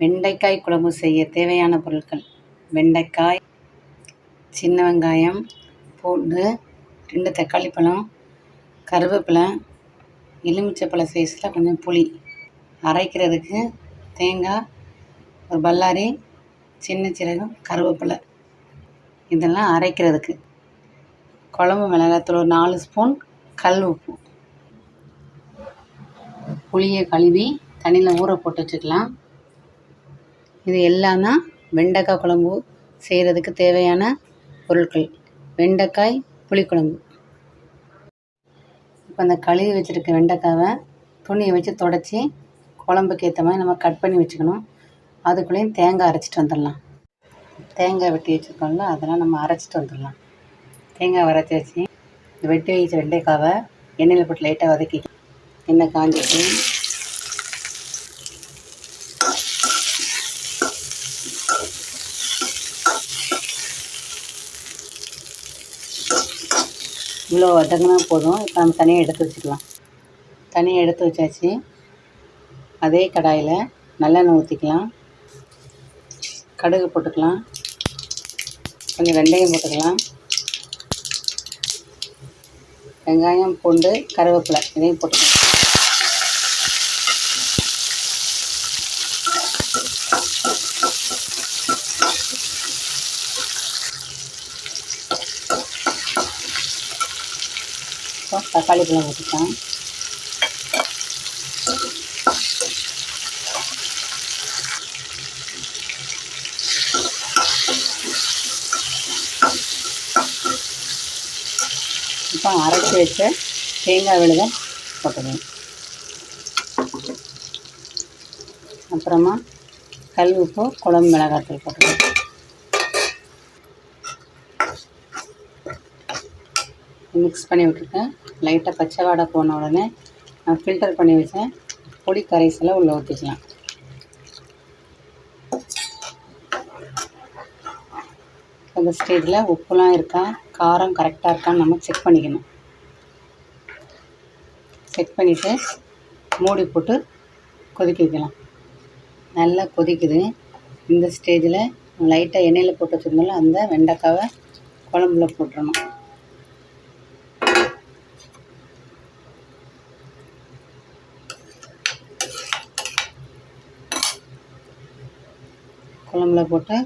வெண்டைக்காய் குழம்பு செய்ய தேவையான பொருட்கள். வெண்டைக்காய் சின்ன வெங்காயம் பூண்டு ரெண்டு தக்காளி பழம் கருவேப்பிலை எலுமிச்சைப்பழ சைஸில் கொஞ்சம் புளி. அரைக்கிறதுக்கு தேங்காய் ஒரு பல்லாரி சின்ன சீரகம் கருவேப்பிலை. இதெல்லாம் அரைக்கிறதுக்கு. குழம்பு மிளகாத்தூள் ஒரு நாலு ஸ்பூன் கல் உப்பு. புளியை கழுவி தண்ணியில் ஊற போட்டு வச்சுக்கலாம். இது எல்லாம் தான் வெண்டைக்காய் குழம்பு செய்கிறதுக்கு தேவையான பொருட்கள். வெண்டைக்காய் புளிக்குழம்பு. இப்போ அந்த கழுவி வச்சுருக்க வெண்டைக்காவை துணியை வச்சு தொடச்சி குழம்புக்கு ஏற்ற மாதிரி நம்ம கட் பண்ணி வச்சுக்கணும். அதுக்குள்ளேயும் தேங்காய் அரைச்சிட்டு வந்துடலாம். தேங்காய் வெட்டி வச்சுருக்கோம்ல அதெல்லாம் நம்ம அரைச்சிட்டு வந்துடலாம். தேங்காய் அரைச்சி வச்சு வெட்டி வச்ச வெண்டைக்காவை எண்ணெயில் போட்டு லைட்டாக வதக்கி எண்ணெய் காஞ்சிட்டு இவ்வளோ வதங்கினா போதும். இப்போ நம்ம தனியாக எடுத்து வச்சுக்கலாம். தனியாக எடுத்து வச்சாச்சு. அதே கடாயில் நல்லெண்ணெய் ஊற்றிக்கலாம் கடுகு போட்டுக்கலாம். கொஞ்சம் வெந்தயம் போட்டுக்கலாம். வெங்காயம் பூண்டு கருவேப்பிலை இதையும் போட்டுக்கலாம். இப்போ தக்காளி பழம் ஊற்றிக்கலாம் இப்போ அரைச்சி வச்ச தேங்காய் விழுதை போட்டுக்கணும் அப்புறமா கல் உப்பு குழம்பு மிளகாத்தூள் போட்டுக்கணும் மிக்ஸ் பண்ணி விட்டுருக்கேன் லைட்டாக பச்சை வாடை போன உடனே நான் ஃபில்டர் பண்ணி வச்சேன். பொடி கரைசலை உள்ளே ஊற்றிக்கலாம் அந்த ஸ்டேஜில் உப்புலாம் இருக்கா காரம் கரெக்டாக இருக்கான்னு நம்ம செக் பண்ணிக்கணும். செக் பண்ணிவிட்டு மூடி போட்டு கொதிக்க வைக்கலாம். நல்லா கொதிக்குது. இந்த ஸ்டேஜில் லைட்டாக எண்ணெயில் போட்டு வச்சுருந்தோம்ல அந்த வெண்டைக்காவை குழம்புல போட்டுடணும் குழம்புல போட்டு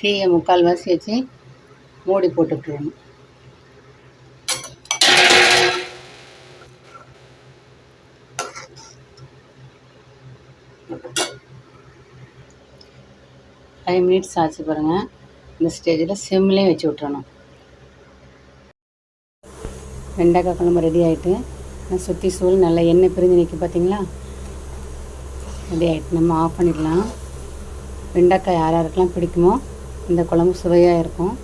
தீயை முக்கால் வாசி வச்சு மூடி போட்டு ஃபைவ் மினிட்ஸ் ஆச்சு பாருங்கள் இந்த ஸ்டேஜில் சிம்லேயே வச்சு விட்றணும் வெண்டைக்காய் குழம்பு ரெடி ஆகிட்டு சுற்றி சூழ் நல்லா எண்ணெய் பிரிஞ்சு நிற்கும் பார்த்தீங்களா ரெடி ஆகிட்டு நம்ம ஆஃப் பண்ணிடலாம். வெண்டைக்காய் யார் யாருக்கெல்லாம் பிடிக்குமோ இந்த குழம்பு சுவையாக இருக்கும்.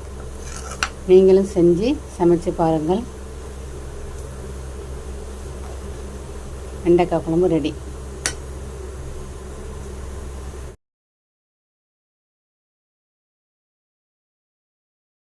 நீங்களும் செஞ்சு சமைச்சு பாருங்கள். வெண்டைக்காய் குழம்பு ரெடி